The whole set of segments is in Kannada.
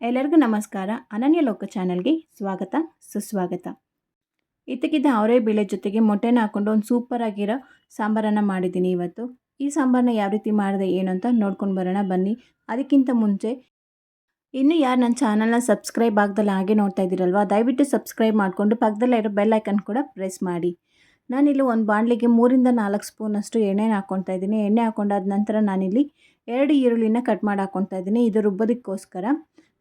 ಎಲ್ಲರಿಗೂ ನಮಸ್ಕಾರ. ಅನನ್ಯ ಲೋಕ ಚಾನಲ್ಗೆ ಸ್ವಾಗತ, ಸುಸ್ವಾಗತ. ಇದ್ದಕ್ಕಿದ್ದ ಅವರೇ ಬೇಳೆ ಜೊತೆಗೆ ಮೊಟ್ಟೆನ ಹಾಕ್ಕೊಂಡು ಒಂದು ಸೂಪರ್ ಆಗಿರೋ ಸಾಂಬಾರನ್ನು ಮಾಡಿದ್ದೀನಿ ಇವತ್ತು. ಈ ಸಾಂಬಾರನ್ನ ಯಾವ ರೀತಿ ಮಾಡಿದೆ, ಏನು ಅಂತ ನೋಡ್ಕೊಂಡು ಬರೋಣ, ಬನ್ನಿ. ಅದಕ್ಕಿಂತ ಮುಂಚೆ ಇನ್ನೂ ಯಾರು ನನ್ನ ಚಾನಲ್ನ ಸಬ್ಸ್ಕ್ರೈಬ್ ಆಗ್ದಲ್ಲ, ಹಾಗೆ ನೋಡ್ತಾ ಇದ್ದೀರಲ್ವ, ದಯವಿಟ್ಟು ಸಬ್ಸ್ಕ್ರೈಬ್ ಮಾಡಿಕೊಂಡು ಪಕ್ಕದಲ್ಲೇ ಇರೋ ಬೆಲ್ ಐಕನ್ ಕೂಡ ಪ್ರೆಸ್ ಮಾಡಿ. ನಾನಿಲ್ಲಿ ಒಂದು ಬಾಣಲಿಗೆ ಮೂರಿಂದ ನಾಲ್ಕು ಸ್ಪೂನಷ್ಟು ಎಣ್ಣೆನ ಹಾಕ್ಕೊತಾ ಇದ್ದೀನಿ. ಎಣ್ಣೆ ಹಾಕ್ಕೊಂಡಾದ ನಂತರ ನಾನಿಲ್ಲಿ ಎರಡು ಈರುಳ್ಳಿನ ಕಟ್ ಮಾಡಿ ಹಾಕ್ಕೊತಾ ಇದ್ದೀನಿ. ಇದು ರುಬ್ಬೋದಕ್ಕೋಸ್ಕರ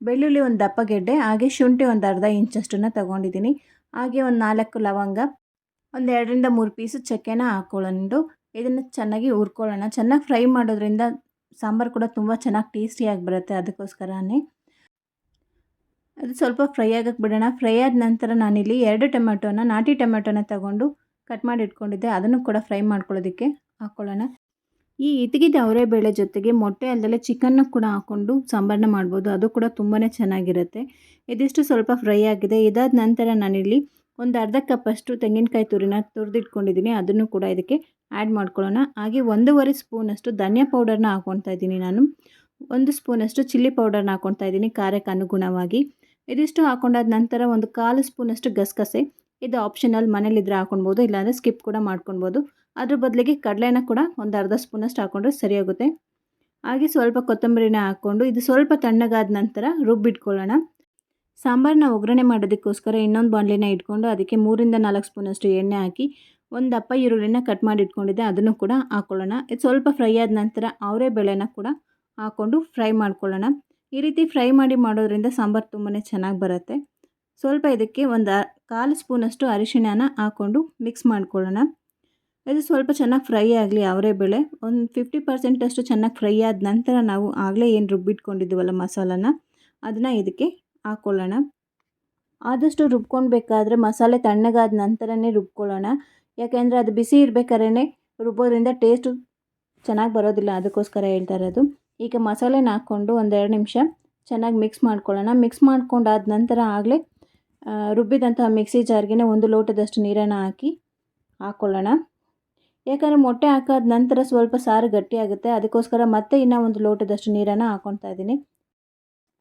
ಬೆಳ್ಳುಳ್ಳಿ ಒಂದು ದಪ್ಪ ಗೆಡ್ಡೆ, ಹಾಗೆ ಶುಂಠಿ ಒಂದು ಅರ್ಧ ಇಂಚಷ್ಟನ್ನು ತಗೊಂಡಿದ್ದೀನಿ. ಹಾಗೆ ಒಂದು ನಾಲ್ಕು ಲವಂಗ, ಒಂದು ಎರಡರಿಂದ ಮೂರು ಪೀಸು ಚಕ್ಕೆನ ಹಾಕ್ಕೊಳ್ಳೊಂಡು ಇದನ್ನು ಚೆನ್ನಾಗಿ ಹುರ್ಕೊಳ್ಳೋಣ. ಚೆನ್ನಾಗಿ ಫ್ರೈ ಮಾಡೋದ್ರಿಂದ ಸಾಂಬಾರು ಕೂಡ ತುಂಬ ಚೆನ್ನಾಗಿ ಟೇಸ್ಟಿಯಾಗಿ ಬರುತ್ತೆ ಅದಕ್ಕೋಸ್ಕರನೇ. ಅದು ಸ್ವಲ್ಪ ಫ್ರೈ ಆಗಕ್ಕೆ ಬಿಡೋಣ. ಫ್ರೈ ಆದ ನಂತರ ನಾನಿಲ್ಲಿ ಎರಡು ಟೊಮೆಟೋನ ನಾಟಿ ಟೊಮೆಟೊನ ತಗೊಂಡು ಕಟ್ ಮಾಡಿ ಇಟ್ಕೊಂಡಿದ್ದೆ. ಅದನ್ನು ಕೂಡ ಫ್ರೈ ಮಾಡ್ಕೊಳ್ಳೋದಕ್ಕೆ ಹಾಕ್ಕೊಳ್ಳೋಣ ಈ ಇತಿಗಿದ ಅವರೆಬೇಳೆ ಜೊತೆಗೆ ಮೊಟ್ಟೆ ಅಲ್ಲದೆ ಚಿಕನ್ನು ಕೂಡ ಹಾಕ್ಕೊಂಡು ಸಾಂಬಾರನ್ನ ಮಾಡ್ಬೋದು. ಅದು ಕೂಡ ತುಂಬಾ ಚೆನ್ನಾಗಿರುತ್ತೆ. ಇದಿಷ್ಟು ಸ್ವಲ್ಪ ಫ್ರೈ ಆಗಿದೆ. ಇದಾದ ನಂತರ ನಾನಿಲ್ಲಿ ಒಂದು ಅರ್ಧ ಕಪ್ಪಷ್ಟು ತೆಂಗಿನಕಾಯಿ ತುರಿನ ತುರಿದಿಟ್ಕೊಂಡಿದ್ದೀನಿ ಅದನ್ನು ಕೂಡ ಇದಕ್ಕೆ ಆ್ಯಡ್ ಮಾಡ್ಕೊಳ್ಳೋಣ. ಹಾಗೆ ಒಂದೂವರೆ ಸ್ಪೂನಷ್ಟು ಧನಿಯಾ ಪೌಡರ್ನ ಹಾಕ್ಕೊತಾ ಇದ್ದೀನಿ ನಾನು. ಒಂದು ಸ್ಪೂನಷ್ಟು ಚಿಲ್ಲಿ ಪೌಡರ್ನ ಹಾಕ್ಕೊತಾ ಇದ್ದೀನಿ ಖಾರಕ್ಕೆ ಅನುಗುಣವಾಗಿ. ಇದಿಷ್ಟು ಹಾಕೊಂಡಾದ ನಂತರ ಒಂದು ಕಾಲು ಸ್ಪೂನಷ್ಟು ಗಸಗಸೆ. ಇದು ಆಪ್ಷನಲ್ ಮನೇಲಿದ್ರೆ ಹಾಕೊಳ್ಬೋದು, ಇಲ್ಲಾಂದರೆ ಸ್ಕಿಪ್ ಕೂಡ ಮಾಡ್ಕೊಳ್ಬೋದು. ಅದ್ರ ಬದಲಿಗೆ ಕಡಲೆನ ಕೂಡ ಒಂದು ಅರ್ಧ ಸ್ಪೂನಷ್ಟು ಹಾಕ್ಕೊಂಡ್ರೆ ಸರಿಯಾಗುತ್ತೆ ಹಾಗೆ ಸ್ವಲ್ಪ ಕೊತ್ತಂಬರಿನ ಹಾಕ್ಕೊಂಡು ಇದು ಸ್ವಲ್ಪ ತಣ್ಣಗಾದ ನಂತರ ರುಬ್ಬಿಟ್ಕೊಳ್ಳೋಣ. ಸಾಂಬಾರನ್ನ ಒಗ್ಗರಣೆ ಮಾಡೋದಕ್ಕೋಸ್ಕರ ಇನ್ನೊಂದು ಬಾಣಲಿನ ಇಟ್ಕೊಂಡು ಅದಕ್ಕೆ ಮೂರಿಂದ ನಾಲ್ಕು ಸ್ಪೂನಷ್ಟು ಎಣ್ಣೆ ಹಾಕಿ ಒಂದು ದಪ್ಪ ಈರುಳ್ಳಿನ ಕಟ್ ಮಾಡಿ ಇಟ್ಕೊಂಡಿದ್ದೆ ಅದನ್ನು ಕೂಡ ಹಾಕ್ಕೊಳ್ಳೋಣ. ಇದು ಸ್ವಲ್ಪ ಫ್ರೈ ಆದ ನಂತರ ಅವರೇ ಬೇಳೆನ ಕೂಡ ಹಾಕ್ಕೊಂಡು ಫ್ರೈ ಮಾಡ್ಕೊಳ್ಳೋಣ. ಈ ರೀತಿ ಫ್ರೈ ಮಾಡಿ ಮಾಡೋದ್ರಿಂದ ಸಾಂಬಾರು ತುಂಬಾ ಚೆನ್ನಾಗಿ ಬರುತ್ತೆ. ಸ್ವಲ್ಪ ಇದಕ್ಕೆ ಒಂದು ಕಾಲು ಸ್ಪೂನಷ್ಟು ಅರಿಶಿಣನ ಹಾಕ್ಕೊಂಡು ಮಿಕ್ಸ್ ಮಾಡ್ಕೊಳ್ಳೋಣ. ಇದು ಸ್ವಲ್ಪ ಚೆನ್ನಾಗಿ ಫ್ರೈ ಆಗಲಿ, ಅವರೇ ಬೇಳೆ. ಒಂದು ಫಿಫ್ಟಿ ಪರ್ಸೆಂಟಷ್ಟು ಚೆನ್ನಾಗಿ ಫ್ರೈ ಆದ ನಂತರ ನಾವು ಆಗಲೇ ಏನು ರುಬ್ಬಿಟ್ಕೊಂಡಿದ್ದೀವಲ್ಲ ಮಸಾಲನ, ಅದನ್ನು ಇದಕ್ಕೆ ಹಾಕ್ಕೊಳ್ಳೋಣ ಆದಷ್ಟು ರುಬ್ಕೊಳ್ಬೇಕಾದ್ರೆ ಮಸಾಲೆ ತಣ್ಣಗಾದ ನಂತರನೇ ರುಬ್ಕೊಳ್ಳೋಣ. ಯಾಕೆಂದರೆ ಅದು ಬಿಸಿ ಇರಬೇಕಾದ್ರೆ ರುಬ್ಬೋದ್ರಿಂದ ಟೇಸ್ಟು ಚೆನ್ನಾಗಿ ಬರೋದಿಲ್ಲ, ಅದಕ್ಕೋಸ್ಕರ ಹೇಳ್ತಾ ಇರೋದು. ಈಗ ಮಸಾಲೆನ ಹಾಕ್ಕೊಂಡು ಒಂದೆರಡು ನಿಮಿಷ ಚೆನ್ನಾಗಿ ಮಿಕ್ಸ್ ಮಾಡ್ಕೊಳ್ಳೋಣ. ಮಿಕ್ಸ್ ಮಾಡ್ಕೊಂಡಾದ ನಂತರ ಆಗಲೇ ರುಬ್ಬಿದಂತಹ ಮಿಕ್ಸಿ ಜಾರ್ಗೆ ಒಂದು ಲೋಟದಷ್ಟು ನೀರನ್ನು ಹಾಕಿ ಹಾಕ್ಕೊಳ್ಳೋಣ ಯಾಕಂದರೆ ಮೊಟ್ಟೆ ಹಾಕಾದ ನಂತರ ಸ್ವಲ್ಪ ಸಾರು ಗಟ್ಟಿಯಾಗುತ್ತೆ. ಅದಕ್ಕೋಸ್ಕರ ಮತ್ತೆ ಇನ್ನೂ ಒಂದು ಲೋಟದಷ್ಟು ನೀರನ್ನು ಹಾಕ್ಕೊತಾ ಇದ್ದೀನಿ.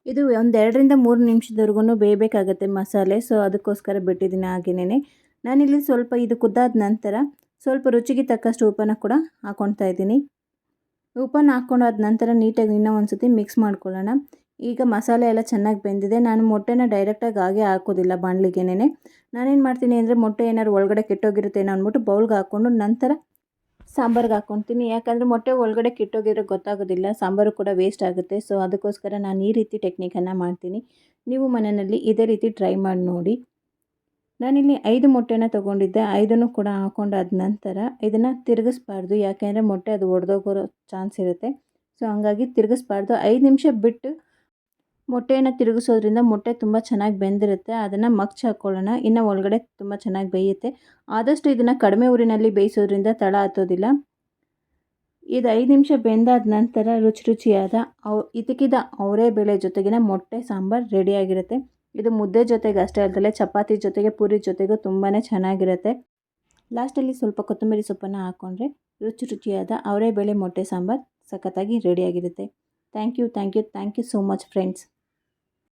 ಇದು ಒಂದು ಎರಡರಿಂದ ಮೂರು ನಿಮಿಷದವರೆಗೂ ಬೇಯಬೇಕಾಗತ್ತೆ ಮಸಾಲೆ. ಸೊ ಅದಕ್ಕೋಸ್ಕರ ಬಿಟ್ಟಿದ್ದೀನಿ ಹಾಗೆಯೇ ನಾನಿಲ್ಲಿ ಸ್ವಲ್ಪ ಇದು ಕುದ್ದಾದ ನಂತರ ಸ್ವಲ್ಪ ರುಚಿಗೆ ತಕ್ಕಷ್ಟು ಉಪ್ಪನ್ನ ಕೂಡ ಹಾಕ್ಕೊತಾ ಇದ್ದೀನಿ. ಉಪ್ಪನ್ನು ಹಾಕ್ಕೊಂಡಾದ ನಂತರ ನೀಟಾಗಿ ಇನ್ನೂ ಒಂದು ಸತಿ ಮಿಕ್ಸ್ ಮಾಡ್ಕೊಳ್ಳೋಣ. ಈಗ ಮಸಾಲೆ ಎಲ್ಲ ಚೆನ್ನಾಗಿ ಬೆಂದಿದೆ. ನಾನು ಮೊಟ್ಟೆನ ಡೈರೆಕ್ಟಾಗಿ ಹಾಗೆ ಹಾಕೋದಿಲ್ಲ ಬಾಣಲಿಗೆನೇ ನಾನೇನು ಮಾಡ್ತೀನಿ ಅಂದರೆ ಮೊಟ್ಟೆ ಏನಾದ್ರು ಒಳಗಡೆ ಕೆಟ್ಟೋಗಿರುತ್ತೆ ಅಂದ್ಬಿಟ್ಟು ಬೌಲ್ಗೆ ಹಾಕ್ಕೊಂಡು ನಂತರ ಸಾಂಬಾರ್ಗೆ ಹಾಕ್ಕೊತೀನಿ ಯಾಕಂದರೆ ಮೊಟ್ಟೆ ಒಳಗಡೆ ಕೆಟ್ಟೋಗಿದ್ರೆ ಗೊತ್ತಾಗೋದಿಲ್ಲ. ಸಾಂಬಾರು ಕೂಡ ವೇಸ್ಟ್ ಆಗುತ್ತೆ. ಸೊ ಅದಕ್ಕೋಸ್ಕರ ನಾನು ಈ ರೀತಿ ಟೆಕ್ನಿಕನ್ನು ಮಾಡ್ತೀನಿ. ನೀವು ಮನೆಯಲ್ಲಿ ಇದೇ ರೀತಿ ಟ್ರೈ ಮಾಡಿ ನೋಡಿ. ನಾನಿಲ್ಲಿ ಐದು ಮೊಟ್ಟೆನ ತೊಗೊಂಡಿದ್ದೆ. ಐದನ್ನು ಕೂಡ ಹಾಕೊಂಡಾದ ನಂತರ ಇದನ್ನು ತಿರುಗಿಸ್ಬಾರ್ದು. ಯಾಕೆಂದರೆ ಮೊಟ್ಟೆ ಅದು ಒಡೆದೋಗೋ ಚಾನ್ಸ್ ಇರುತ್ತೆ. ಸೊ ಹಂಗಾಗಿ ತಿರುಗಿಸ್ಬಾರ್ದು. ಐದು ನಿಮಿಷ ಬಿಟ್ಟು ಮೊಟ್ಟೆಯನ್ನು ತಿರುಗಿಸೋದ್ರಿಂದ ಮೊಟ್ಟೆ ತುಂಬ ಚೆನ್ನಾಗಿ ಬೆಂದಿರುತ್ತೆ, ಅದನ್ನು ಮಗ್ಚಿ ಹಾಕ್ಕೊಳ್ಳೋಣ ಇನ್ನು ಒಳಗಡೆ ತುಂಬ ಚೆನ್ನಾಗಿ ಬೇಯುತ್ತೆ. ಆದಷ್ಟು ಇದನ್ನು ಕಡಿಮೆ ಊರಿನಲ್ಲಿ ಬೇಯಿಸೋದ್ರಿಂದ ತಳ ಹತ್ತೋದಿಲ್ಲ. ಇದು ಐದು ನಿಮಿಷ ಬೆಂದಾದ ನಂತರ ರುಚಿ ರುಚಿಯಾದ ಅವ್ ಇದಕ್ಕಿದ ಅವರೇ ಬೇಳೆ ಜೊತೆಗಿನ ಮೊಟ್ಟೆ, ಸಾಂಬಾರು ರೆಡಿಯಾಗಿರುತ್ತೆ ಇದು ಮುದ್ದೆ ಜೊತೆಗೆ ಅಷ್ಟೇ ಅಲ್ಲದೆ ಚಪಾತಿ ಜೊತೆಗೆ ಪೂರಿ ಜೊತೆಗೂ ತುಂಬಾ ಚೆನ್ನಾಗಿರುತ್ತೆ. ಲಾಸ್ಟಲ್ಲಿ ಸ್ವಲ್ಪ ಕೊತ್ತಂಬರಿ ಸೊಪ್ಪನ್ನು ಹಾಕ್ಕೊಂಡ್ರೆ ರುಚಿ ರುಚಿಯಾದ ಅವರೇ ಬೇಳೆ, ಮೊಟ್ಟೆ, ಸಾಂಬಾರು ಸಖತ್ತಾಗಿ ರೆಡಿಯಾಗಿರುತ್ತೆ thank you thank you thank you so much friends.